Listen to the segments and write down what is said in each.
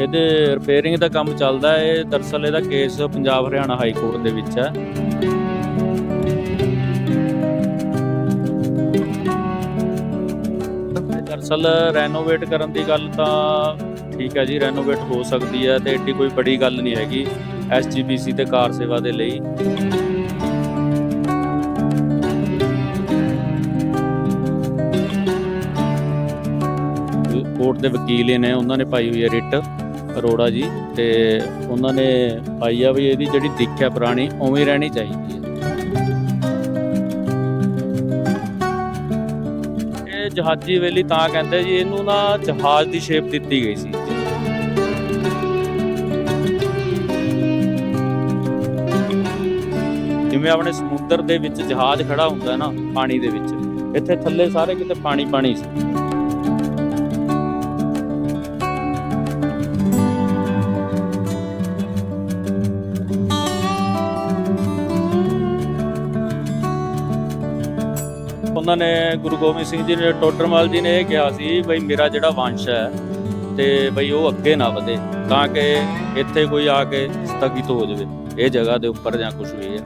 ਇਹਦੇ ਰਿਪੇਅਰਿੰਗ ਦਾ ਕੰਮ ਚੱਲਦਾ ਹੈ ਇਹ ਦਰਅਸਲ ਇਹਦਾ case Punjab Haryana high court ਦੇ ਵਿੱਚ ਹੈ। ਇਹ ਦਰਅਸਲ ਰੈਨੋਵੇਟ ਕਰਨ ਦੀ ਗੱਲ ਤਾਂ ਠੀਕ ਹੈ ਜੀ ਰੈਨੋਵੇਟ ਹੋ ਸਕਦੀ ਹੈ ਤੇ ਏਡੀ ਕੋਈ ਬੜੀ ਗੱਲ ਨਹੀਂ ਹੈਗੀ ਐਸਜੀਪੀਸੀ ਤੇ ਕਾਰ ਸੇਵਾ ਦੇ ਲਈ। ਕੋਰਟ ਦੇ ਵਕੀਲ ਨੇ, ਉਹਨਾਂ ਨੇ ਪਾਈ ਹੋਈ ਹੈ ਰਿਟ। ਅਰੋੜਾ ਜੀ ਤੇ ਉਹਨਾਂ ਨੇ ਪਾਈ ਆ ਵੀ ਇਹਦੀ ਜਿਹੜੀ ਦਿੱਖ ਹੈ ਪੁਰਾਣੀ, ਉਵੇਂ ਰਹਿਣੀ ਚਾਹੀਦੀ ਹੈ। ਇਹ ਜਹਾਜ਼ੀ ਵੇਲੀ ਤਾਂ ਕਹਿੰਦੇ ਜੀ, ਇਹਨੂੰ ਨਾ ਜਹਾਜ਼ ਦੀ ਸ਼ੇਪ ਦਿੱਤੀ ਗਈ ਸੀ। ਜਿਵੇਂ ਆਪਣੇ ਸਮੁੰਦਰ ਦੇ ਵਿੱਚ ਜਹਾਜ਼ ਖੜਾ ਹੁੰਦਾ ਨਾ, ਪਾਣੀ ਦੇ ਵਿੱਚ, ਇੱਥੇ ਥੱਲੇ ਸਾਰੇ ਕਿਤੇ ਪਾਣੀ ਪਾਣੀ ਸੀ। ਉਹਨਾਂ ਨੇ ਗੁਰੂ ਗੋਬਿੰਦ ਸਿੰਘ ਜੀ ਨੇ, ਟੋਡਰਮਲ ਜੀ ਨੇ ਇਹ ਕਿਹਾ ਸੀ ਬਈ ਮੇਰਾ ਜਿਹੜਾ ਵੰਸ਼ ਹੈ ਤੇ ਬਈ ਉਹ ਅੱਗੇ ਨਾ ਵਧੇ, ਤਾਂ ਕਿ ਇੱਥੇ ਕੋਈ ਆ ਕੇ ਸਥਗਿਤ ਹੋ ਜਾਵੇ, ਇਹ ਜਗ੍ਹਾ ਦੇ ਉੱਪਰ ਜਾਂ ਕੁਝ ਵੀ ਹੈ।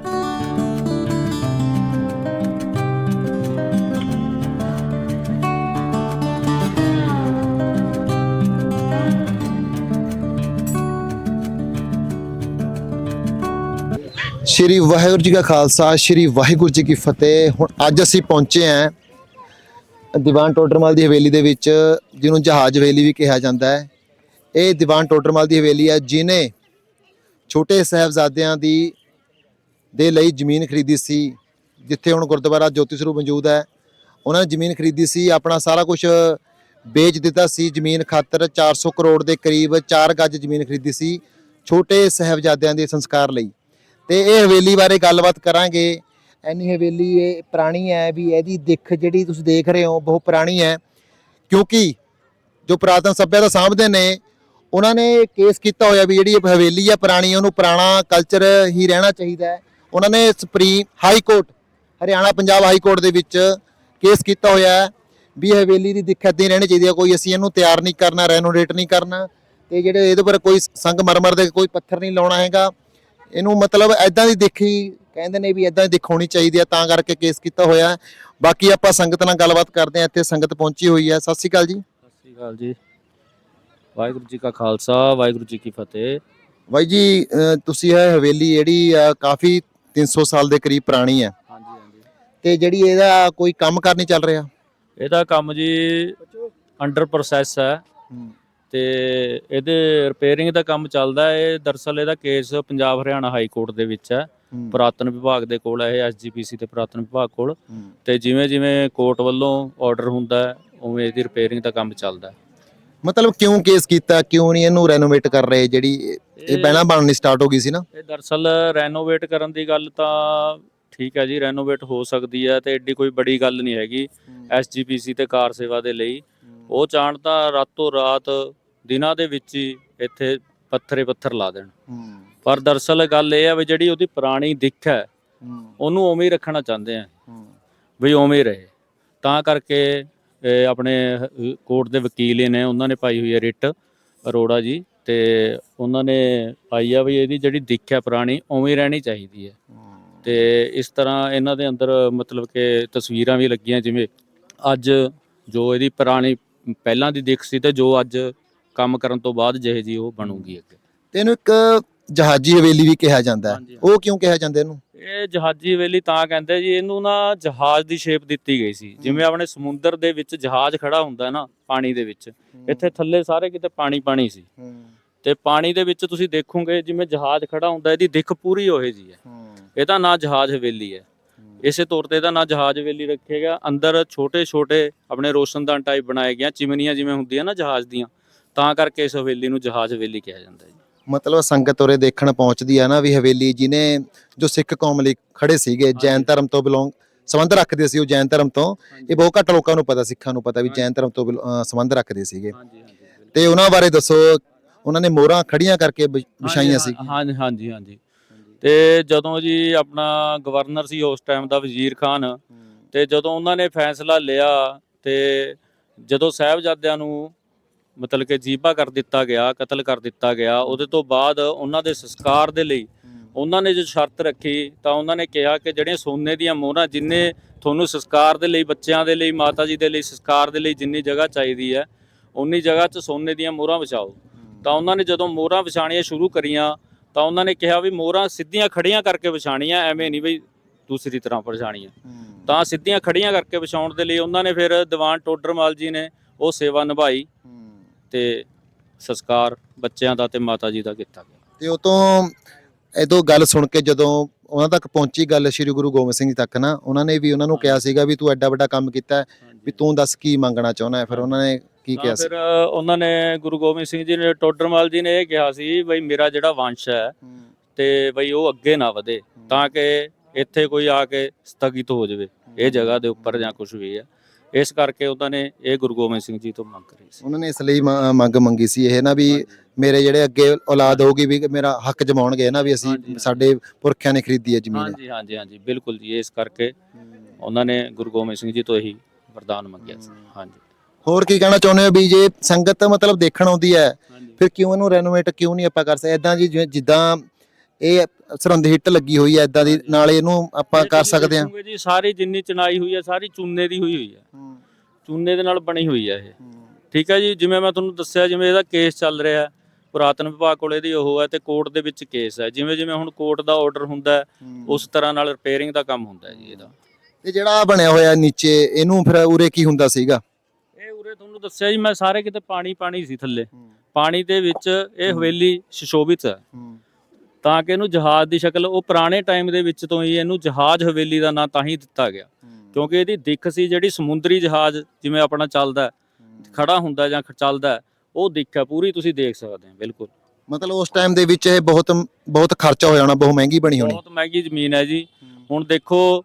ਸ਼੍ਰੀ ਵਾਹਿਗੁਰੂ ਜੀ ਕਾ ਖਾਲਸਾ, ਸ਼੍ਰੀ ਵਾਹਿਗੁਰੂ ਜੀ ਕੀ ਫਤਿਹ। ਹੁਣ ਅੱਜ ਅਸੀਂ ਪਹੁੰਚੇ ਆਂ ਦੀਵਾਨ ਟੋਡਰਮਲ ਦੀ ਹਵੇਲੀ ਦੇ ਵਿੱਚ, ਜਿਹਨੂੰ ਜਹਾਜ਼ ਹਵੇਲੀ ਵੀ ਕਿਹਾ ਜਾਂਦਾ ਹੈ। ਇਹ ਦੀਵਾਨ ਟੋਡਰਮਲ ਦੀ ਹਵੇਲੀ ਹੈ ਜਿਨੇ ਛੋਟੇ ਸਾਹਿਬਜ਼ਾਦਿਆਂ ਦੀ, ਦੇ ਲਈ ਜ਼ਮੀਨ ਖਰੀਦੀ ਸੀ, ਜਿੱਥੇ ਹੁਣ ਗੁਰਦੁਆਰਾ ਜੋਤੀ ਸਰੂਪ ਮੌਜੂਦ ਹੈ। ਉਹਨਾਂ ਨੇ ਜ਼ਮੀਨ ਖਰੀਦੀ ਸੀ, ਆਪਣਾ ਸਾਰਾ ਕੁਝ ਵੇਚ ਦਿੱਤਾ ਸੀ, ਜ਼ਮੀਨ ਖਾਤਰ 400 ਕਰੋੜ ਦੇ ਕਰੀਬ 4 ਗੱਜ ਜ਼ਮੀਨ ਖਰੀਦੀ ਸੀ, ਛੋਟੇ ਸਾਹਿਬਜ਼ਾਦਿਆਂ ਦੇ ਸੰਸਕਾਰ ਲਈ। ਤੇ ਇਹ ਹਵੇਲੀ ਬਾਰੇ ਗੱਲਬਾਤ ਕਰਾਂਗੇ। ਐਨੀ ਹਵੇਲੀ ਇਹ ਪੁਰਾਣੀ ਹੈ ਵੀ ਇਹਦੀ ਦਿੱਖ ਜਿਹੜੀ ਤੁਸੀਂ ਦੇਖ ਰਹੇ ਹੋ ਬਹੁਤ ਪੁਰਾਣੀ ਹੈ। ਕਿਉਂਕਿ ਜੋ ਪੁਰਾਤਨ ਸੱਭਿਆਤਾ ਸਾਂਭਦੇ ਨੇ, ਉਹਨਾਂ ਨੇ ਕੇਸ ਕੀਤਾ ਹੋਇਆ ਵੀ ਜਿਹੜੀ ਇਹ ਹਵੇਲੀ ਹੈ ਪੁਰਾਣੀ, ਉਹਨੂੰ ਪੁਰਾਣਾ ਕਲਚਰ ਹੀ ਰਹਿਣਾ ਚਾਹੀਦਾ ਹੈ। ਉਹਨਾਂ ਨੇ supreme high court Haryana Punjab high court ਦੇ ਵਿੱਚ ਕੇਸ ਕੀਤਾ ਹੋਇਆ ਹੈ ਵੀ ਹਵੇਲੀ ਦੀ ਦਿੱਖ ਏਦਾਂ ਹੀ ਰਹਿਣੀ ਚਾਹੀਦੀ ਹੈ, ਕੋਈ ਅਸੀਂ ਇਹਨੂੰ ਤਿਆਰ ਨਹੀਂ ਕਰਨਾ ਰੈਨੋਵੇਟ ਨਹੀਂ ਕਰਨਾ। ਤੇ ਜਿਹੜੇ ਇਹਦੇ ਪਰ ਕੋਈ ਸੰਗਮਰਮਰ ਦੇ ਕੋਈ ਪੱਥਰ ਨਹੀਂ ਲਾਉਣਾ ਹੈਗਾ। ਇਹਨੂੰ ਮਤਲਬ ਐਦਾਂ ਦੀ ਦੇਖੀ ਕਹਿੰਦੇ ਨੇ ਵੀ ਐਦਾਂ ਦੀ ਦਿੱਖ ਹੋਣੀ ਚਾਹੀਦੀ ਹੈ ਤਾਂ ਕਰਕੇ ਕੇਸ ਕੀਤਾ ਹੋਇਆ। ਬਾਕੀ ਆਪਾਂ ਸੰਗਤ ਨਾਲ ਗੱਲਬਾਤ ਕਰਦੇ ਹਾਂ ਇੱਥੇ ਸੰਗਤ ਪਹੁੰਚੀ ਹੋਈ ਹੈ। ਸਤਿ ਸ਼੍ਰੀ ਅਕਾਲ ਜੀ। ਸਤਿ ਸ੍ਰੀ ਅਕਾਲ ਜੀ। ਵਾਹਿਗੁਰੂ ਜੀ ਕਾ ਖਾਲਸਾ ਵਾਹਿਗੁਰੂ ਜੀ ਕੀ ਫਤਿਹ। ਬਾਈ ਜੀ ਅਹ ਤੁਸੀਂ ਇਹ ਹਵੇਲੀ ਜਿਹੜੀ ਆ ਕਾਫੀ 300 ਸਾਲ ਦੇ ਕਰੀਬ ਪੁਰਾਣੀ ਹਾਂਜੀ ਹਾਂਜੀ। ਤੇ ਜਿਹੜੀ ਇਹਦਾ ਕੋਈ ਕੰਮ ਕਰ ਨਹੀਂ ਚੱਲ ਰਿਹਾ? ਇਹਦਾ ਕੰਮ ਜੀ ਅੰਡਰ ਪ੍ਰੋਸੈਸ ਹੈ। ਤੇ ਇਹਦੇ ਰਿਪੇਅਰਿੰਗ ਦਾ ਕੰਮ ਚੱਲਦਾ ਹੈ। ਇਹ ਦਰਅਸਲ ਇਹਦਾ case Punjab Haryana high court ਦੇ ਵਿੱਚ ਹੈ। ਪੁਰਾਤਨ ਵਿਭਾਗ ਦੇ ਕੋਲ ਹੈ ਇਹ ਐਸਜੀਪੀਸੀ ਤੇ ਪੁਰਾਤਨ ਵਿਭਾਗ ਕੋਲ। ਤੇ ਜਿਵੇਂ ਜਿਵੇਂ ਕੋਰਟ ਵੱਲੋਂ ਆਰਡਰ ਹੁੰਦਾ ਉਵੇਂ ਇਹਦੀ ਰਿਪੇਅਰਿੰਗ ਦਾ ਕੰਮ ਚੱਲਦਾ ਹੈ। ਮਤਲਬ ਕਿਉਂ ਕੇਸ ਕੀਤਾ? ਕਿਉਂ ਨਹੀਂ ਇਹਨੂੰ ਰੈਨੋਵੇਟ ਕਰ ਰਹੇ? ਜਿਹੜੀ ਇਹ ਪਹਿਲਾਂ ਬਣਨੀ ਸਟਾਰਟ ਹੋ ਗਈ ਸੀ ਨਾ? ਇਹ ਦਰਅਸਲ ਰੈਨੋਵੇਟ ਕਰਨ ਦੀ ਗੱਲ ਤਾਂ ਠੀਕ ਹੈ ਜੀ ਰੈਨੋਵੇਟ ਹੋ ਸਕਦੀ ਹੈ ਤੇ ਏਡੀ ਕੋਈ ਬੜੀ ਗੱਲ ਨਹੀਂ ਹੈਗੀ ਐਸਜੀਪੀਸੀ ਤੇ ਕਾਰ ਸੇਵਾ ਦੇ ਲਈ। ਉਹ ਚਾਹਣ ਤਾਂ ਰਾਤੋਂ ਰਾਤ ਦਿਨਾਂ ਦੇ ਵਿੱਚ ਹੀ ਇੱਥੇ ਪੱਥਰੇ ਪੱਥਰ ਲਾ ਦੇਣ। ਪਰ ਦਰਅਸਲ ਗੱਲ ਇਹ ਹੈ ਵੀ ਜਿਹੜੀ ਉਹਦੀ ਪੁਰਾਣੀ ਦਿੱਖ ਹੈ ਉਹਨੂੰ ਉਵੇਂ ਹੀ ਰੱਖਣਾ ਚਾਹੁੰਦੇ ਆ। ਵੀ ਉਵੇਂ ਹੀ ਰਹੇ। ਤਾਂ ਕਰਕੇ ਆਪਣੇ ਕੋਰਟ ਦੇ ਵਕੀਲ ਨੇ ਉਹਨਾਂ ਨੇ ਪਾਈ ਹੋਈ ਹੈ ਰਿਟ ਅਰੋੜਾ ਜੀ ਤੇ ਉਹਨਾਂ ਨੇ ਪਾਈ ਆ ਵੀ ਇਹਦੀ ਜਿਹੜੀ ਦਿੱਖ ਹੈ ਪੁਰਾਣੀ ਉਵੇਂ ਹੀ ਰਹਿਣੀ ਚਾਹੀਦੀ ਹੈ। ਤੇ ਇਸ ਤਰ੍ਹਾਂ ਇਹਨਾਂ ਦੇ ਅੰਦਰ ਮਤਲਬ ਕਿ ਤਸਵੀਰਾਂ ਵੀ ਲੱਗੀਆਂ ਜਿਵੇਂ ਅੱਜ ਜੋ ਇਹਦੀ ਪੁਰਾਣੀ ਪਹਿਲਾਂ ਦੀ ਦਿੱਖ ਸੀ ਤੇ ਜੋ ਅੱਜ ਕੰਮ ਕਰਨ ਤੋਂ ਬਾਅਦ ਜਿਹੇ ਜੀ ਉਹ ਬਣੂਗੀ ਅੱਗੇ। ਤੇ ਇਹਨੂੰ ਇੱਕ ਜਹਾਜ਼ੀ ਹਵੇਲੀ ਵੀ ਕਿਹਾ ਜਾਂਦਾ ਹੈ। ਉਹ ਕਿਉਂ ਕਿਹਾ ਜਾਂਦਾ ਇਹਨੂੰ? ਇਹ ਜਹਾਜ਼ੀ ਹਵੇਲੀ ਤਾਂ ਕਹਿੰਦੇ ਜੀ ਇਹਨੂੰ ਨਾ ਜਹਾਜ਼ ਦੀ ਸ਼ੇਪ ਦਿੱਤੀ ਗਈ ਸੀ। ਜਿਵੇਂ ਆਪਣੇ ਸਮੁੰਦਰ ਦੇ ਵਿੱਚ ਜਹਾਜ਼ ਖੜਾ ਹੁੰਦਾ ਹੈ ਨਾ ਪਾਣੀ ਦੇ ਵਿੱਚ। ਇੱਥੇ ਥੱਲੇ ਸਾਰੇ ਕਿਤੇ ਪਾਣੀ ਪਾਣੀ ਸੀ। ਤੇ ਪਾਣੀ ਦੇ ਵਿੱਚ ਤੁਸੀਂ ਦੇਖੋਗੇ ਜਿਵੇਂ ਜਹਾਜ਼ ਖੜਾ ਹੁੰਦਾ ਇਹਦੀ ਦਿੱਖ ਪੂਰੀ ਹੋਏ ਜੀ ਹੈ। ਇਹਦਾ ਨਾਂ ਜਹਾਜ਼ ਹਵੇਲੀ ਹੈ। ਇਸੇ ਤੌਰ ਤੇ ਇਹਦਾ ਨਾਂ ਜਹਾਜ਼ ਹਵੇਲੀ ਰੱਖਿਆ ਗਿਆ। ਅੰਦਰ ਛੋਟੇ ਛੋਟੇ ਆਪਣੇ ਰੋਸ਼ਨਦਾਨ ਟਾਈਪ ਬਣਾਏ ਗਿਆ ਚਿਮਨੀਆਂ ਜਿਵੇਂ ਹੁੰਦੀਆਂ ਨਾ ਜਹਾਜ਼ ਦੀਆਂ ਤਾਂ ਕਰਕੇ ਇਸ ਹਵੇਲੀ ਨੂੰ ਜਹਾਜ਼ ਹਵੇਲੀ ਕਿਹਾ ਜਾਂਦਾ ਹੈ ਜੀ। ਮਤਲਬ ਸੰਗਤ ਉਰੇ ਦੇਖਣ ਪਹੁੰਚਦੀ ਆ ਨਾ ਵੀ ਹਵੇਲੀ ਜਿਹਨੇ ਜੋ ਸਿੱਖ ਕੌਮ ਲਈ ਖੜੇ ਸੀਗੇ ਜੈਨ। ਧਰਮ ਤੋਂ ਬਿਲੋਂਗ ਸੰਬੰਧ ਰੱਖਦੇ ਸੀ ਉਹ ਜੈਨ ਧਰਮ ਤੋਂ। ਇਹ ਬਹੁਤ ਘੱਟ ਲੋਕਾਂ ਨੂੰ ਪਤਾ ਸਿੱਖਾਂ ਨੂੰ ਪਤਾ ਵੀ ਜੈਨ ਧਰਮ ਤੋਂ ਬਿਲ- ਅਹ ਸੰਬੰਧ ਰੱਖਦੇ ਸੀਗੇ। ਹਾਂਜੀ ਹਾਂਜੀ ਬਿਲਕੁਲ। ਤੇ ਉਹਨਾਂ ਬਾਰੇ ਦੱਸੋ ਉਹਨਾਂ ਨੇ ਮੋਹਰਾਂ ਖੜੀਆਂ ਕਰਕੇ ਵਿਛ- ਵਿਛਾਈਆਂ ਸੀ ਹਾਂਜੀ ਹਾਂਜੀ ਹਾਂਜੀ। ਤੇ ਜਦੋਂ ਜੀ ਆਪਣਾ ਗਵਰਨਰ ਸੀ ਉਸ ਟਾਈਮ ਦਾ ਵਜ਼ੀਰ ਖਾਨ ਤੇ ਜਦੋਂ ਉਹਨਾਂ ਨੇ ਫੈਸਲਾ ਲਿਆ ਤੇ ਜਦੋਂ ਸਾਹਿਬਜ਼ਾਦਿਆਂ ਨੂੰ ਮਤਲਬ ਕਿ ਜੀਬਾ ਕਰ ਦਿੱਤਾ ਗਿਆ ਕਤਲ ਕਰ ਦਿੱਤਾ ਗਿਆ। ਉਹਦੇ ਤੋਂ ਬਾਅਦ ਉਹਨਾਂ ਦੇ ਸੰਸਕਾਰ ਦੇ ਲਈ ਉਹਨਾਂ ਨੇ ਜੋ ਸ਼ਰਤ ਰੱਖੀ ਤਾਂ ਉਹਨਾਂ ਨੇ ਕਿਹਾ ਕਿ ਜਿਹੜੀਆਂ ਸੋਨੇ ਦੀਆਂ ਮੋਹਰਾਂ ਜਿੰਨੇ ਤੁਹਾਨੂੰ ਸੰਸਕਾਰ ਦੇ ਲਈ ਬੱਚਿਆਂ ਦੇ ਲਈ ਮਾਤਾ ਜੀ ਦੇ ਲਈ ਸੰਸਕਾਰ ਦੇ ਲਈ ਜਿੰਨੀ ਜਗ੍ਹਾ ਚਾਹੀਦੀ ਹੈ ਉਨੀ ਜਗ੍ਹਾ 'ਚ ਸੋਨੇ ਦੀਆਂ ਮੋਹਰਾਂ ਵਿਛਾਓ। ਤਾਂ ਉਹਨਾਂ ਨੇ ਜਦੋਂ ਮੋਹਰਾਂ ਵਿਛਾਣੀਆਂ ਸ਼ੁਰੂ ਕਰੀਆਂ ਤਾਂ ਉਹਨਾਂ ਨੇ ਕਿਹਾ ਵੀ ਮੋਹਰਾਂ ਸਿੱਧੀਆਂ ਖੜੀਆਂ ਕਰਕੇ ਵਿਛਾਣੀਆਂ ਐਵੇਂ ਨਹੀਂ ਬਈ ਦੂਸਰੀ ਤਰ੍ਹਾਂ ਵਿਛਾਣੀਆਂ ਤਾਂ ਸਿੱਧੀਆਂ ਖੜੀਆਂ ਕਰਕੇ ਵਿਛਾਉਣ ਦੇ ਲਈ ਉਹਨਾਂ ਨੇ ਫਿਰ ਦੀਵਾਨ ਟੋਡਰਮਲ ਜੀ ਨੇ ਉਹ ਸੇਵਾ ਨਿਭਾਈ। ਤੇ ਸੰਸਕਾਰ ਬੱਚਿਆਂ ਦਾ ਤੇ ਮਾਤਾ ਜੀ ਦਾ ਕੀਤਾ ਗਿਆ। ਤੇ ਉਹ ਤੋਂ ਤੋਂ ਗੱਲ ਸੁਣ ਕੇ ਜਦੋਂ ਉਹਨਾਂ ਤੱਕ ਪਹੁੰਚੀ ਗੱਲ ਸ੍ਰੀ ਗੁਰੂ ਗੋਬਿੰਦ ਸਿੰਘ ਜੀ ਤੱਕ ਨਾ ਉਹਨਾਂ ਨੇ ਵੀ ਉਹਨਾਂ ਨੂੰ ਕਿਹਾ ਸੀਗਾ ਵੀ ਤੂੰ ਐਡਾ ਵੱਡਾ ਕੰਮ ਕੀਤਾ ਹੈ, ਵੀ ਤੂੰ ਦੱਸ ਕੀ ਮੰਗਣਾ ਚਾਹੁੰਦਾ ਹੈ? ਫਿਰ ਉਹਨਾਂ ਨੇ ਕੀ ਤਾਂ ਕਿਹਾ ਸੀ? ਫਿਰ ਉਹਨਾਂ ਨੇ ਗੁਰੂ ਗੋਬਿੰਦ ਸਿੰਘ ਜੀ ਨੇ ਟੋਡਰਮਲ ਜੀ ਨੇ ਇਹ ਕਿਹਾ ਸੀ ਬਈ ਮੇਰਾ ਜਿਹੜਾ ਵੰਸ਼ ਹੈ ਤੇ ਬਈ ਉਹ ਅੱਗੇ ਨਾ ਵਧੇ ਤਾਂ ਕਿ ਇੱਥੇ ਕੋਈ ਆ ਕੇ ਸਥਗਿਤ ਹੋ ਜਾਵੇ। ਇਹ ਜਗ੍ਹਾ ਦੇ ਉੱਪਰ ਜਾਂ ਕੁਝ ਵੀ ਹੈ। ਇਸ ਕਰਕੇ ਉਹਨਾਂ ਨੇ ਇਹ ਗੁਰੂ ਗੋਬਿੰਦ ਸਿੰਘ ਜੀ ਤੋਂ ਮੰਗ ਕਰੀ ਸੀ। ਉਹਨਾਂ ਨੇ ਇਸ ਲਈ ਮ- ਮੰਗ ਮੰਗੀ ਸੀ ਇਹ ਨਾ ਵੀ ਮੇਰੇ ਜਿਹੜੇ ਅੱਗੇ ਔਲਾਦ ਹੋਊਗੀ ਵੀ ਮੇਰਾ ਹੱਕ ਜਮਾਉਣਗੇ ਨਾ ਵੀ ਅਸੀਂ ਹਾਂਜੀ। ਸਾਡੇ ਪੁਰਖਿਆਂ ਨੇ ਖਰੀਦੀ ਹੈ ਜ਼ਮੀਨ। ਹਾਂਜੀ ਹਾਂਜੀ ਹਾਂਜੀ ਬਿਲਕੁਲ ਜੀ ਇਸ ਕਰਕੇ ਉਹਨਾਂ ਨੇ ਗੁਰੂ ਗੋਬਿੰਦ ਸਿੰਘ ਜੀ ਤੋਂ ਇਹੀ ਵਰਦਾਨ ਮੰਗਿਆ ਸੀ। ਹਾਂਜੀ। ਹੋਰ ਕੀ ਕਹਿਣਾ ਚਾਹੁੰਦੇ ਹੋ ਵੀ ਜੇ ਸੰਗਤ ਮਤਲਬ ਦੇਖਣ ਆਉਂਦੀ ਹੈ ਹਾਂਜੀ। ਫਿਰ ਕਿਉਂ ਇਹਨੂੰ ਰੈਨੋਵੇਟ ਕਿਉਂ ਨਹੀਂ ਆਪਾਂ ਕਰ ਸਕਦੇ? ਇਦਾਂ ਜੀ ਜਿਵੇਂ ਜਿੱਦਾਂ ਇਹ ਸਰਹੰਦ ਹਿੱਟ ਲੱਗੀ ਹੋਈ ਹੈ ਇਦਾਂ ਦੀ ਨਾਲ ਇਹਨੂੰ ਆਪਾਂ ਕਰ ਸਕਦੇ ਹਾਂ। ਜੀ ਸਾਰੀ ਜਿੰਨੀ ਚਨਾਈ ਹੋਈ ਹੈ ਸਾਰੀ ਚੂਨੇ ਦੀ ਹੋਈ ਹੋਈ ਹੈ। ਚੂਨੇ ਦੇ ਨਾਲ ਬਣੀ ਹੋਈ ਹੈ ਇਹ। ਠੀਕ ਹੈ ਜੀ ਜਿਵੇਂ ਮੈਂ ਤੁਹਾਨੂੰ ਦੱਸਿਆ ਜਿਵੇਂ ਇਹਦਾ ਕੇਸ ਚੱਲ ਰਿਹਾ ਹੈ ਪੁਰਾਤਨ ਵਿਭਾਗ ਕੋਲੇ ਦੀ ਉਹ ਹੈ ਤੇ ਕੋਰਟ ਦੇ ਵਿੱਚ ਕੇਸ ਹੈ। ਜਿਵੇਂ ਜਿਵੇਂ ਹੁਣ ਕੋਰਟ ਦਾ ਆਰਡਰ ਹੁੰਦਾ ਹੈ ਉਸ ਤਰ੍ਹਾਂ ਨਾਲ ਰਿਪੇਅਰਿੰਗ ਦਾ ਕੰਮ ਹੁੰਦਾ ਹੈ ਜੀ ਇਹਦਾ। ਤੇ ਜਿਹੜਾ ਆਹ ਬਣਿਆ ਹੋਇਆ ਨੀਚੇ ਇਹਨੂੰ ਫਿਰ ਉਰੇ ਕੀ ਹੁੰਦਾ ਸੀਗਾ? ਇਹ ਉਰੇ ਤੁਹਾਨੂੰ ਦੱਸਿਆ ਜੀ ਮੈਂ ਸਾਰੇ ਕਿਤੇ ਪਾਣੀ ਪਾਣੀ ਸੀ ਥੱਲੇ। ਪਾਣੀ ਦੇ ਵਿੱਚ ਇਹ ਹਵੇਲੀ ਸ਼ਿਸ਼ੋਭਿਤ ਹੈ। ਤਾਂ ਕਿ ਇਹਨੂੰ ਜਹਾਜ਼ ਦੀ ਸ਼ਕਲ ਉਹ ਪੁਰਾਣੇ ਟਾਈਮ ਦੇ ਵਿੱਚ ਤੋਂ ਹੀ ਇਹਨੂੰ ਜਹਾਜ਼ ਹਵੇਲੀ ਦਾ ਨਾਂ ਤਾਂ ਹੀ ਦਿੱਤਾ ਗਿਆ। ਕਿਉਂਕਿ ਇਹਦੀ ਦਿੱਖ ਸੀ ਜਿਹੜੀ ਸਮੁੰਦਰੀ ਜਹਾਜ਼ ਜਿਵੇਂ ਆਪਣਾ ਚੱਲਦਾ ਖੜਾ ਹੁੰਦਾ ਜਾਂ ਚੱਲਦਾ ਉਹ ਦਿੱਖ ਹੈ ਪੂਰੀ ਤੁਸੀਂ ਦੇਖ ਸਕਦੇ ਹੋ ਬਿਲਕੁਲ। ਮਤਲਬ ਉਸ ਟਾਈਮ ਦੇ ਵਿੱਚ ਇਹ ਬਹੁਤ ਬਹੁਤ ਖਰਚਾ ਹੋ ਜਾਣਾ ਬਹੁਤ ਮਹਿੰਗੀ ਬਣੀ ਹੋਣੀ। ਬਹੁਤ ਮਹਿੰਗੀ ਜ਼ਮੀਨ ਹੈ ਜੀ। ਹੁਣ ਦੇਖੋ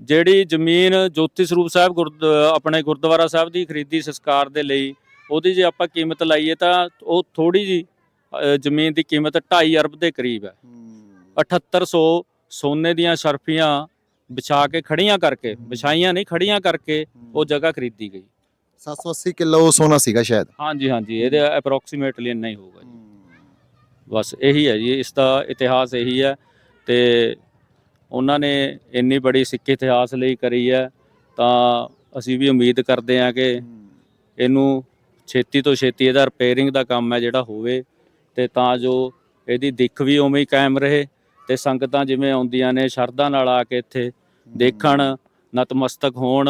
ਜਿਹੜੀ ਜ਼ਮੀਨ ਜੋਤੀ ਸਰੂਪ ਸਾਹਿਬ ਆਪਣੇ ਗੁਰਦੁਆਰਾ ਸਾਹਿਬ ਦੀ ਖਰੀਦੀ ਸੰਸਕਾਰ ਦੇ ਲਈ ਉਹਦੀ ਜੇ ਆਪਾਂ ਕੀਮਤ ਲਾਈਏ ਤਾਂ ਉਹ ਥੋੜੀ ਜੀ ਅ, ਜ਼ਮੀਨ ਦੀ ਕੀਮਤ 2.5 ਅਰਬ ਦੇ ਕਰੀਬ ਹੈ। 7800 ਸੋਨੇ ਦੀਆਂ ਸ਼ਰਫੀਆਂ ਵਿਛਾ ਕੇ ਖੜੀਆਂ ਕਰਕੇ ਵਿਛਾਈਆਂ ਨਹੀਂ ਖੜੀਆਂ ਕਰਕੇ ਉਹ ਜਗ੍ਹਾ ਖਰੀਦੀ ਗਈ। 780 ਕਿਲੋ ਸੋਨਾ ਸੀਗਾ ਸ਼ਾਇਦ। ਹਾਂਜੀ ਹਾਂਜੀ ਇਹਦੇ ਅਪਰੋਕਸੀਮੇਟਲੀ ਇੰਨਾ ਹੀ ਹੋਊਗਾ ਜੀ। ਬਸ ਇਹੀ ਹੈ ਜੀ ਇਸ ਦਾ ਇਤਿਹਾਸ ਇਹੀ ਹੈ ਤੇ ਉਹਨਾਂ ਨੇ ਇੰਨੀ ਬੜੀ ਸਿੱਖ ਇਤਿਹਾਸ ਲਈ ਕਰੀ ਹੈ ਤਾਂ ਅਸੀਂ ਵੀ ਉਮੀਦ ਕਰਦੇ ਹਾਂ ਕਿ ਇਹਨੂੰ ਛੇਤੀ ਤੋਂ ਛੇਤੀ ਇਹਦਾ ਰਿਪੇਅਰਿੰਗ ਦਾ ਕੰਮ ਹੈ ਜਿਹੜਾ ਹੋਵੇ। ਤੇ ਤਾਂ ਜੋ ਇਹਦੀ ਦਿੱਖ ਵੀ ਉਵੇਂ ਹੀ ਕਾਇਮ ਰਹੇ ਤੇ ਸੰਗਤਾਂ ਜਿਵੇਂ ਆਉਂਦੀਆਂ ਨੇ ਸ਼ਰਧਾ ਨਾਲ ਆ ਕੇ ਇੱਥੇ ਦੇਖਣ ਨਤਮਸਤਕ ਹੋਣ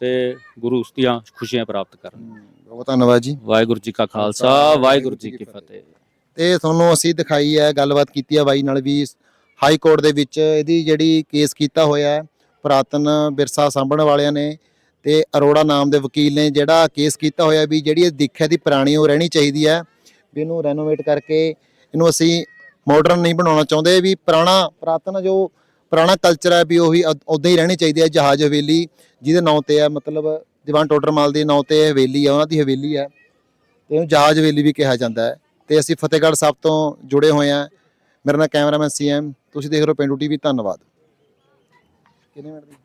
ਤੇ ਗੁਰੂ ਦੀਆਂ ਖੁਸ਼ੀਆਂ ਪ੍ਰਾਪਤ ਕਰਨ। ਬਹੁਤ ਧੰਨਵਾਦ ਜੀ। ਵਾਹਿਗੁਰੂ ਜੀ ਕਾ ਖਾਲਸਾ ਵਾਹਿਗੁਰੂ ਜੀ ਕੀ ਫਤਿਹ। ਤੇ ਤੁਹਾਨੂੰ ਅਸੀਂ ਦਿਖਾਈ ਹੈ ਗੱਲਬਾਤ ਕੀਤੀ ਹੈ ਬਾਈ ਨਾਲ ਵੀ ਹਾਈ ਕੋਰਟ ਦੇ ਵਿੱਚ ਇਹਦੀ ਜਿਹੜੀ ਕੇਸ ਕੀਤਾ ਹੋਇਆ ਹੈ ਪੁਰਾਤਨ ਵਿਰਸਾ ਸਾਂਭਣ ਵਾਲਿਆਂ ਨੇ ਤੇ ਅਰੋੜਾ ਨਾਮ ਦੇ ਵਕੀਲ ਨੇ ਜਿਹੜਾ ਕੇਸ ਕੀਤਾ ਹੋਇਆ ਵੀ ਜਿਹੜੀ ਇਹ ਦਿੱਖ ਹੈ ਦੀ ਪੁਰਾਣੀ ਉਹ ਰਹਿਣੀ ਚਾਹੀਦੀ ਹੈ। ਵੀ ਇਹਨੂੰ ਰੈਨੋਵੇਟ ਕਰਕੇ ਇਹਨੂੰ ਅਸੀਂ ਮਾਡਰਨ ਨਹੀਂ ਬਣਾਉਣਾ ਚਾਹੁੰਦੇ ਵੀ ਪੁਰਾਣਾ, ਪੁਰਾਤਨ ਜੋ ਪੁਰਾਣਾ ਕਲਚਰ ਹੈ ਵੀ ਉਹੀ ਉਦਾਂ ਹੀ ਰਹਿਣੀ ਚਾਹੀਦੀ ਹੈ, ਜਹਾਜ਼ ਹਵੇਲੀ, ਜਿਹਦੇ ਨਾਂ ਤੇ ਹੈ, ਮਤਲਬ ਦੀਵਾਨ ਟੋਡਰਮਲ ਦੇ ਨਾਂ ਤੇ ਹਵੇਲੀ ਹੈ, ਉਹਨਾਂ ਦੀ ਹਵੇਲੀ ਹੈ, ਤੇ ਇਹਨੂੰ ਜਹਾਜ਼ ਹਵੇਲੀ ਵੀ ਕਿਹਾ ਜਾਂਦਾ ਹੈ, ਤੇ ਅਸੀਂ ਫਤਿਹਗੜ੍ਹ ਸਾਹਿਬ ਤੋਂ ਜੁੜੇ ਹੋਏ ਹਾਂ। ਮੇਰਾ ਨਾਮ ਕੈਮਰਾਮੈਨ ਸੀਐਮ ਤੁਸੀਂ ਦੇਖ ਰਹੇ ਹੋ ਪਿੰਡੂ ਟੀਵੀ, ਧੰਨਵਾਦ। ਕਿੰਨੇ ਮਿੰਟ ਦੀ?